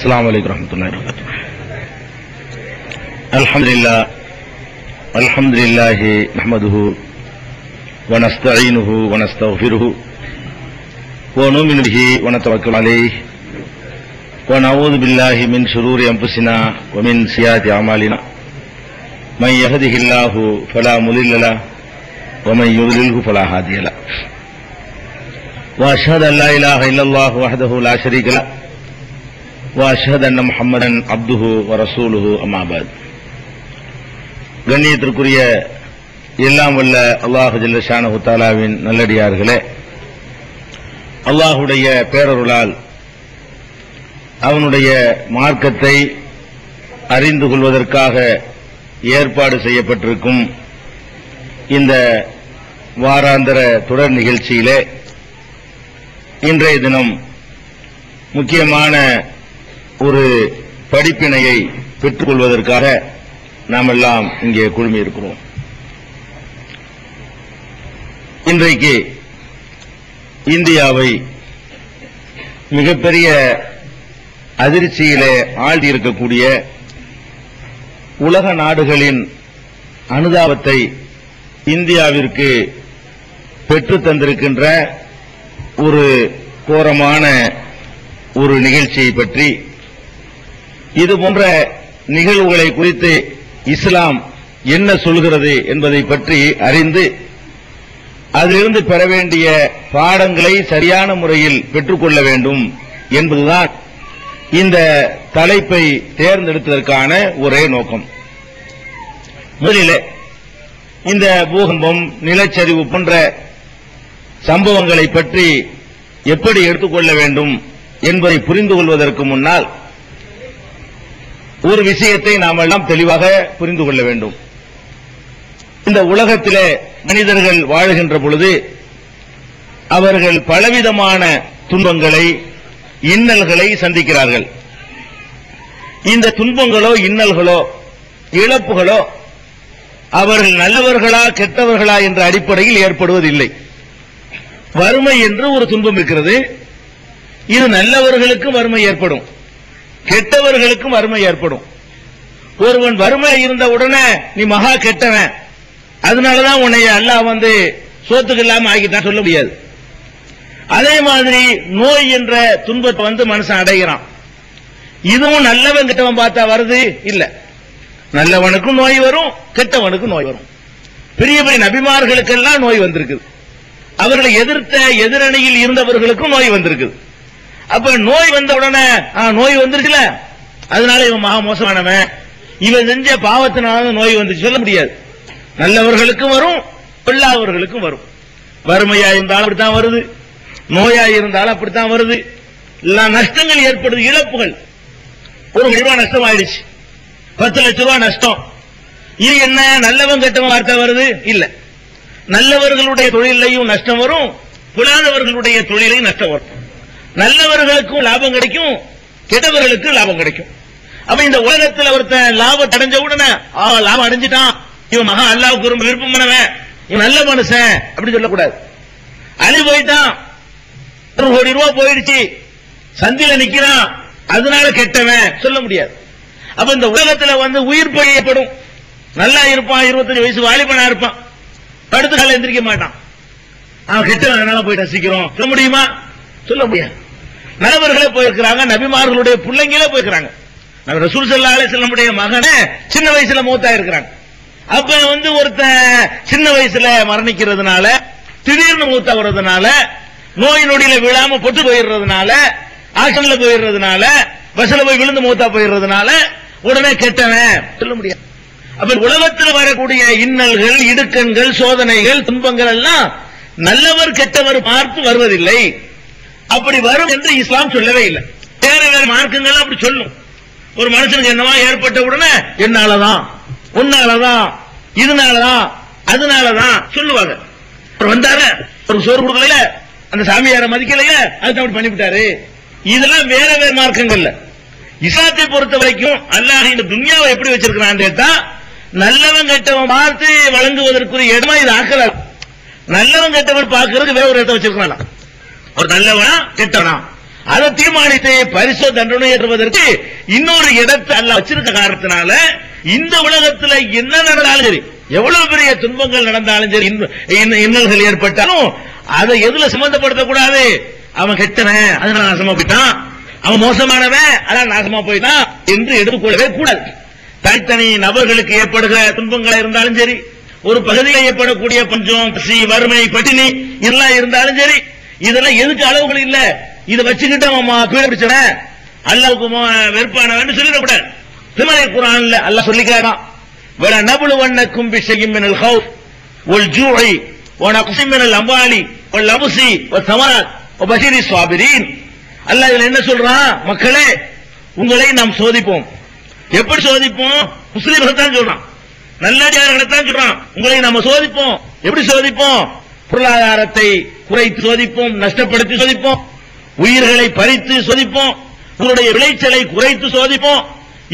السلام عليكم ورحمة الله وبركاته الحمد لله الحمد لله نحمده ونستعينه ونستغفره ونؤمن به ونتوكل عليه ونعوذ بالله من شرور أنفسنا ومن سيئات أعمالنا من يهده الله فلا مضل له ومن يضلله فلا هادي له۔ وأشهد أن لا إله إلا الله وحده لا شريك له۔ وأشهد أن محمدا عبده ورسوله أما بعد கண்ணியத்திற்குரிய எல்லாம் வல்ல அல்லாஹு ஜல்லஷானஹு தாலாவின் நல்லடியார்களே அல்லாஹுடைய பேரருளால் அவனுடைய மார்க்கத்தை அறிந்து கொள்வதற்காக ஏற்பாடு செய்யப்பட்டிருக்கும் இந்த வாராந்தர தொடர் நிகழ்ச்சியிலே இன்றைய தினம் முக்கியமான ஒரு படிப்பினையை பெற்றுக்கொள்வதற்காக நாம் எல்லாம் இங்கே குழுமி இருக்கிறோம் இன்றைக்கு இந்தியாவை மிகப்பெரிய அதிர்ச்சியிலே ஆழ்ந்திருக்கக்கூடிய உலக நாடுகளின் அனுதாபத்தை இந்தியாவிற்கு பெற்றுத் தந்திருக்கின்ற ஒரு கோரமான ஒரு நிகழ்ச்சியை பற்றி இது போன்ற நிகழ்வுகளை குறித்து இஸ்லாம் என்ன சொல்கிறது என்பதை பற்றி அறிந்து அதிலிருந்து பெற வேண்டிய பாடங்களை சரியான முறையில் பெற்றுக்கொள்ள வேண்டும் என்பதுதான் இந்த தலைப்பை தேர்ந்தெடுத்ததற்கான ஒரே நோக்கம். முதலில் இந்த பூகம்பம் நிலச்சரிவு போன்ற சம்பவங்களை பற்றி எப்படி எடுத்துக்கொள்ள வேண்டும் என்பதை புரிந்து கொள்வதற்கு முன்னால் ஒரு விஷயத்தை நாம் எல்லாம் தெளிவாக புரிந்து கொள்ள வேண்டும். இந்த உலகத்திலே மனிதர்கள் வாழுகின்ற பொழுது அவர்கள் பலவிதமான துன்பங்களை இன்னல்களை சந்திக்கிறார்கள். இந்த துன்பங்களோ இன்னல்களோ இழப்புகளோ அவர்கள் நல்லவர்களா கெட்டவர்களா என்ற அடிப்படையில் ஏற்படுவதில்லை. வறுமை என்று ஒரு துன்பம் இருக்கிறது. இது நல்லவர்களுக்கு வறுமை ஏற்படும். கெட்டவர்களுக்கும் வறுமை ஏற்படும். ஒருவன் வறுமை இருந்த உடனே நீ மகா கெட்டவன். அதனாலதான் உன்னை அல்லாஹ் வந்து சோத்துக்கு இல்லாம ஆகிட்டான் சொல்ல முடியாது. அதே மாதிரி நோய் என்ற துன்பத்தை வந்து மனுஷன் அடைகிறான். இதுவும் நல்லவன் கெட்டவன் பார்த்தா வருது? இல்ல. நல்லவனுக்கும் நோய் வரும் கெட்டவனுக்கும் நோய் வரும். பெரிய பெரிய நபிமார்களுக்கெல்லாம் நோய் வந்திருக்குது. அவர்களை எதிர்த்த எதிரணியில் இருந்தவர்களுக்கும் நோய் வந்திருக்குது. அப்ப நோய் வந்த உடனே ஆ, நோய் வந்துருச்சுல? அதனால இவன் மகா மோசமானவன். இவன் செஞ்ச பாவத்தினால நோய் வந்துச்சு. சொல்ல முடியாது. நல்லவர்களுக்கும் வரும் இல்லாதவர்களுக்கும் வரும். வறுமையா இருந்தாலும் அப்படித்தான் வருது. நோயா இருந்தாலும் அப்படித்தான் வருது. எல்லா நஷ்டங்கள் ஏற்படுது. இழப்புகள். ஒரு கோடி ரூபாய் நஷ்டம் ஆயிடுச்சு பத்து லட்ச ரூபாய் நஷ்டம். இது என்ன? நல்லவன் கெட்டவன் வார்த்தை வருது? இல்ல. நல்லவர்களுடைய தொழிலையும் நஷ்டம் வரும். புலாதவர்களுடைய தொழிலையும் நஷ்டம் வரும். நல்லவர்களுக்கும் லாபம் கிடைக்கும் கெட்டவர்களுக்கு லாபம் கிடைக்கும். அப்ப இந்த உலகத்தில் ஒருத்தன் லாபம் அடைஞ்ச உடனே ஆ லாபம் அடைஞ்சிட்டான். இவன் மகா அல்லாவுக்கு ரொம்ப விருப்பமானவன் இவன் நல்ல மனுஷன் அப்படின்னு சொல்லக்கூடாது. அழி போயிட்டான். ஒரு கோடி ரூபாய் போயிடுச்சு. சந்தில நிக்கிறான். அதனால கெட்டவன் சொல்ல முடியாது. அப்ப இந்த உலகத்துல வந்து உயிர் பொழியப்படும் ஏற்படும். நல்லா இருப்பான் இருபத்தஞ்சு வயசு வாலிபனா இருப்பான். படுத்து கால எந்திரிக்க மாட்டான். அவன் கெட்டவன் போயிட்டான் சீக்கிரம் சொல்ல முடியுமா? சொல்ல முடியாது. நபர்களே போயிருக்கிறாங்க நபிமார்களுடைய பிள்ளைங்களே போயிருக்கிறாங்க. நம்ம ரசூல் சல்லா அலிஸ்லமுடைய மகனே சின்ன வயசுல மூத்தா இருக்கிறாங்க அப்ப வந்து ஒருத்தன் சின்ன வயசுல மரணிக்கிறதுனால திடீர்னு மூத்தா வர்றதுனால நோய் நொடியில விழாம பொட்டு போயிடுறதுனால ஆக்ஷன்ல போயிடுறதுனால பஸ்ல போய் விழுந்து மூத்தா போயிடுறதுனால உடனே கெட்டவன். சொல்ல முடியாது. அப்ப உலகத்தில் வரக்கூடிய இன்னல்கள் இடுக்கண்கள் சோதனைகள் துன்பங்கள் எல்லாம் நல்லவர் கெட்டவர் பார்த்து வருவதில்லை. அப்படி வரும் என்று இஸ்லாம் சொல்லவே இல்லை. வேற வேற மார்க்கங்கள் அப்படி சொல்லும். ஒரு மனுஷனுக்கு என்னவா ஏற்பட்ட உடனே என்னாலதான் உன்னாலதான் இதனாலதான் அதனாலதான் சொல்லுவாங்க. அவர் வந்தாரு ஒரு சோறு கொடுக்கல அந்த சாமியார மதிக்கலைய அதுக்கு அப்படி பண்ணிவிட்டாரு. இதெல்லாம் வேற வேற மார்க்கங்கள்ல. இஸ்லாத்தை பொறுத்த வரைக்கும் அல்லாஹ் இந்த துன்யாவை எப்படி வச்சிருக்கிறான் கேட்டா நல்லவன் கெட்டவன் பார்த்து வழங்குவதற்குரிய இடமா இது ஆக்கல. நல்லவன் கெட்டவன் பார்க்கறதுக்கு வேற ஒரு இடத்த வச்சிருக்கலாம் ஒரு நல்லவனா கெட்டவனா? அதை தீர்மானித்து பரிசு தண்டனை ஏற்றுவதற்கு இன்னொரு இடத்தை அல்ல வச்சிருக்க காரணத்தினால இந்த உலகத்துல என்ன நடந்தாலும் சரி எவ்வளவு பெரிய துன்பங்கள் நடந்தாலும் சரி இன்னல்கள் ஏற்பட்டாலும் அதை எதுல சம்பந்தப்படுத்தக்கூடாது? அவன் கெட்டவன் அதனால நாசமா போயிட்டான். அவன் மோசமானவன் அதான் நாசமா போயிட்டான் என்று எடுத்துக்கொள்ளவே கூடாது. தனித்தனி நபர்களுக்கு ஏற்படுகிற துன்பங்களா இருந்தாலும் சரி ஒரு பகுதியில் ஏற்படக்கூடிய பஞ்சம் பசி வறுமை பட்டினி இதெல்லாம் இருந்தாலும் சரி இதெல்லாம் எதுக்கு அளவுகள் இல்ல இதை வச்சுக்கிட்டு அவன் கீழே பிடிச்சவன் அல்லாவுக்கு மோ- வெறுப்பானவன் சொல்லிடக்கூடாது திருமலை குரான்ல அல்லாஹ் சொல்லிக்கிறான் வல நபுலு வண்ணக்கும் பிஷையும் மினல் ஹவுஃப் ஒல் ஜூஐ ونقص من الاموال والابس والثمرات وبشر الصابرين அல்லாஹ் இதுல என்ன சொல்றான் மக்களே உங்களை நாம் சோதிப்போம் எப்படி சோதிப்போம் முஸ்லீம்களை தான் சொல்றான் நல்லடியார்களை தான் சொல்றான் உங்களை நாம சோதிப்போம் எப்படி சோதிப்போம் பொருளாதாரத்தை குறைத்து சோதிப்போம் நஷ்டப்படுத்தி சோதிப்போம் உயிர்களை பறித்து சோதிப்போம் உங்களுடைய விளைச்சலை குறைத்து சோதிப்போம்.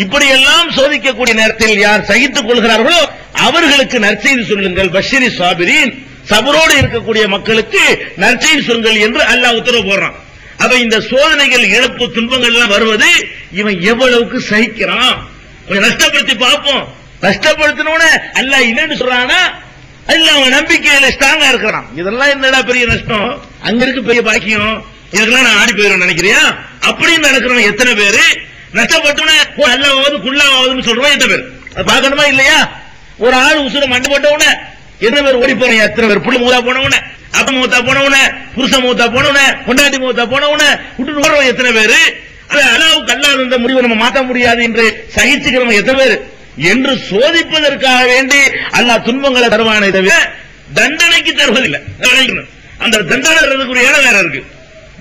இப்படியெல்லாம் சோதிக்கக்கூடிய நேரத்தில் யார் சகித்துக் கொள்கிறார்களோ அவர்களுக்கு நற்செய்தி சொல்லுங்கள். பஷீரி சாபிரின் சபரோடு இருக்கக்கூடிய மக்களுக்கு நற்செய்தி சொல்லுங்கள் என்று அல்லாஹ் உத்தரவு போடுறான். அப்ப இந்த சோதனைகள் இழப்பு துன்பங்கள் எல்லாம் வருவது இவன் எவ்வளவுக்கு சகிக்கிறான்? கொஞ்சம் நஷ்டப்படுத்தி பார்ப்போம். நஷ்டப்படுத்தினோட அல்லாஹ் என்னன்னு சொல்றானா இல்ல அவன் நம்பிக்கையில ஸ்ட்ராங்கா இருக்கிறான். இதெல்லாம் என்னடா பெரிய நஷ்டம்? அங்க இருக்கு பெரிய பாக்கியம். இதெல்லாம் நான் ஆடி போயிடும் நினைக்கிறியா? அப்படின்னு நடக்கிறவன் எத்தனை பேரு? நஷ்டப்பட்டோன்னே அல்லாவது குள்ளாவதுன்னு சொல்றோம் எத்தனை பேர்? அது பார்க்கணுமா இல்லையா? ஒரு ஆள் உசுரம் மண்டு போட்டவன எத்தனை பேர் ஓடி போறேன் எத்தனை பேர்? புள்ள மூத்தா போனவன அப்ப மூத்தா போனவன புருஷ மூத்தா போனவன பொண்டாட்டி மூத்தா போனவன விட்டு ஓடுறவன் எத்தனை பேரு? அது அளவுக்கு அல்லாத இந்த முடிவை நம்ம மாத்த முடியாது என்று சகிச்சுக்கிறவங்க எத்தனை பேர்? என்று சோதிப்பதற்காக வேண்டி அல்லாஹ் துன்பங்களை தருவானே தவிர தண்டனைக்கு தருவதில்லை. அந்த தண்டனை தரக்கூடிய இடம் வேற இருக்கு.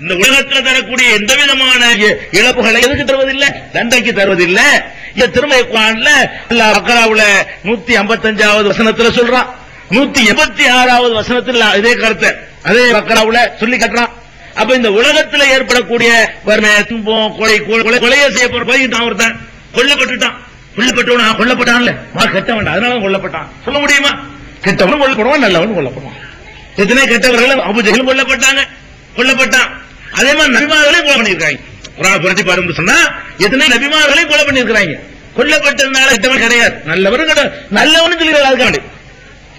இந்த உலகத்துல தரக்கூடிய எந்த விதமான இழப்புகளை எதுக்கு தருவதில்லை? தண்டைக்கு தருவதில்லை. இந்த திருமலை குரான்ல அல்லாஹ் பக்கராவுல நூத்தி ஐம்பத்தஞ்சாவது வசனத்துல சொல்றான். நூத்தி எண்பத்தி ஆறாவது வசனத்தில் இதே கருத்தை. அதே பக்கராவுல சொல்லி கட்டுறான். அப்ப இந்த உலகத்துல ஏற்படக்கூடிய வறுமை துன்பம் கொலை கொலை கொலையை செய்யப்படுற போய் ஒருத்தன் கொல்லப்பட்டுட்டான். கொல்லப்பட்டவனா? கொல்லப்பட்டான்ல. வா கெட்டவன் அதனால கொல்லப்பட்டான். சொல்ல முடியுமா? கெட்டவனும் கொல்லப்படுவான் நல்லவனும் கொல்லப்படுவான். எத்தனை கெட்டவர்கள் அபுஜகளும் கொல்லப்பட்டாங்க. கொல்லப்பட்டான். அதே மாதிரி நபிமார்களையும் கொலை பண்ணிருக்காங்க குரான் புரட்டி பாருங்க சொன்னா எத்தனை நபிமார்களையும் கொலை பண்ணிருக்காங்க கொல்லப்பட்டதுனால கெட்டவன் கிடையாது. நல்லவரும் கிடையாது நல்லவனும் சொல்லிடுறாரு அதுக்காக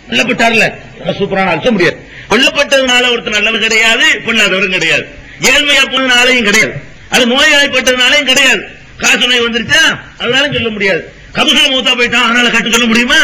கொல்லப்பட்டார்ல. சூப்பரான சொல்ல முடியாது. கொல்லப்பட்டதுனால ஒருத்தர் நல்லவன் கிடையாது பொண்ணாதவரும் கிடையாது. ஏழ்மையா போனதுனாலையும் கிடையாது. அது நோயாளிப்பட்டதுனாலையும் கிடையாது. காசு நோய் வந்துருச்சா? அதனால சொல்ல முடியாது. கபுசல மூத்தா போயிட்டான் அதனால கட்டு சொல்ல முடியுமா?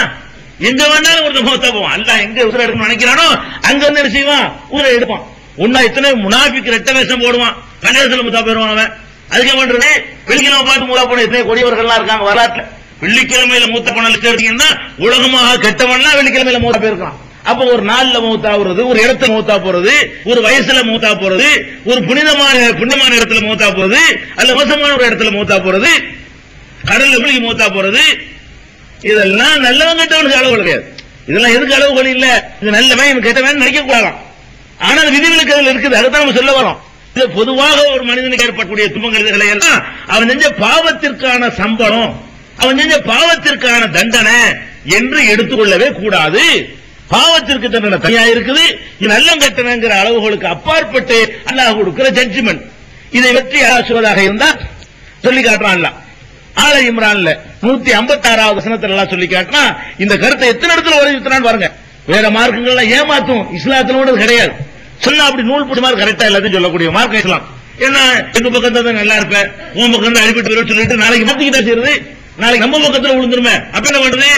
எங்க வேணாலும் ஒருத்தர் மூத்தா போவான். அல்ல எங்க உசுர எடுக்கணும் நினைக்கிறானோ அங்க வந்து என்ன செய்வான்? உசுர எடுப்பான். உன்னா இத்தனை முனாபிக்கு ரெட்ட வேஷம் போடுவான். கணேசல மூத்தா போயிருவான் அவன். அதுக்கு பண்றது? வெள்ளிக்கிழமை பார்த்து மூலா போன இத்தனை கொடியவர்கள்லாம் இருக்காங்க வரலாற்றுல. வெள்ளிக்கிழமையில மூத்த போன எடுத்தீங்கன்னா உலகமாக கெட்டவன்லாம் வெள்ளிக்கிழமையில மூத்த போயிருக்கான் அப்ப ஒரு நாள்ல மூத்தா போறது ஒரு இடத்துல மூத்தா போறது ஒரு வயசுல மூத்தா போறது ஒரு புனிதமான புண்ணியமான இடத்துல மூத்தா போறது அல்ல மோசமான ஒரு இடத்துல மூத்தா போறது கடல்ல விழுகி மூத்தா போறது. இதெல்லாம் நல்லவன் கெட்டவனுக்கு அளவு கிடையாது. இதெல்லாம் எதுக்கு அளவுகள் இல்ல? இது நல்லவன் இவன் கெட்டவன் நினைக்க கூடாதான். ஆனால் விதிவிலக்கு அதில் இருக்குது அதுதான் நம்ம சொல்ல வரோம். இது பொதுவாக ஒரு மனிதனுக்கு ஏற்படக்கூடிய துன்பங்கள் இதுகளை எல்லாம் அவன் செஞ்ச பாவத்திற்கான சம்பளம் அவன் செஞ்ச பாவத்திற்கான தண்டனை என்று எடுத்துக்கொள்ளவே கூடாது. பாவத்திற்கு தண்டனை தனியா இருக்குது. இது நல்லம் கட்டணங்கிற அளவுகளுக்கு அப்பாற்பட்டு அல்லாஹ் கொடுக்கிற ஜட்ஜ்மெண்ட் இதை வெற்றி சொல்வதாக இருந்தா சொல்லி காட்டுறான் ஆல இம்ரான்ல நூத்தி ஐம்பத்தி ஆறாவது வசனத்துல எல்லாம் சொல்லி காட்டினா இந்த கருத்தை எத்தனை இடத்துல வலியுறுத்தினான்னு பாருங்க. வேற மார்க்கங்கள்லாம் ஏமாத்தும் இஸ்லாத்துல கூட கிடையாது. சொன்னா அப்படி நூல் பிடிச்ச மாதிரி கரெக்டா எல்லாத்தையும் சொல்லக்கூடிய மார்க்கம் இஸ்லாம். என்ன எங்க பக்கம் தான் நல்லா இருப்பேன் உன் பக்கம் தான் அடிபட்டு சொல்லிட்டு நாளைக்கு மாத்திக்கிட்டா செய்யறது நாளைக்கு நம்ம பக்கத்துல விழுந்துருமே. அப்ப என்ன பண்றது?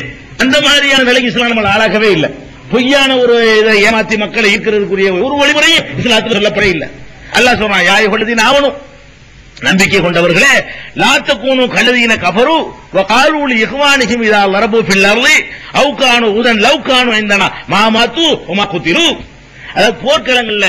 அந்த மாதிரியான நிலைக்கு இஸ்லாம் நம்மளை ஆளாக்கவே இல்லை. பொய்யான ஒரு இதை ஏமாத்தி மக்களை ஈர்க்கிறதுக்குரிய ஒரு வழிமுறையும் இஸ்லாத்துல சொல்லப்படே இல்லை. அல்லாஹ் சொல்றான் யாய் கொண்டதின் ஆவணும் நம்பிக்கை கொண்டவர்களே லாத்தக்கூனு கழுதியின கபரு காலூலி இஹ்வானிஹிம் இதா லரபு ஃபில் அவுக்கானு உதன் லவுக்கானு கானு மாமாத்து உமா குத்திரு அதாவது போர்க்களங்கள்ல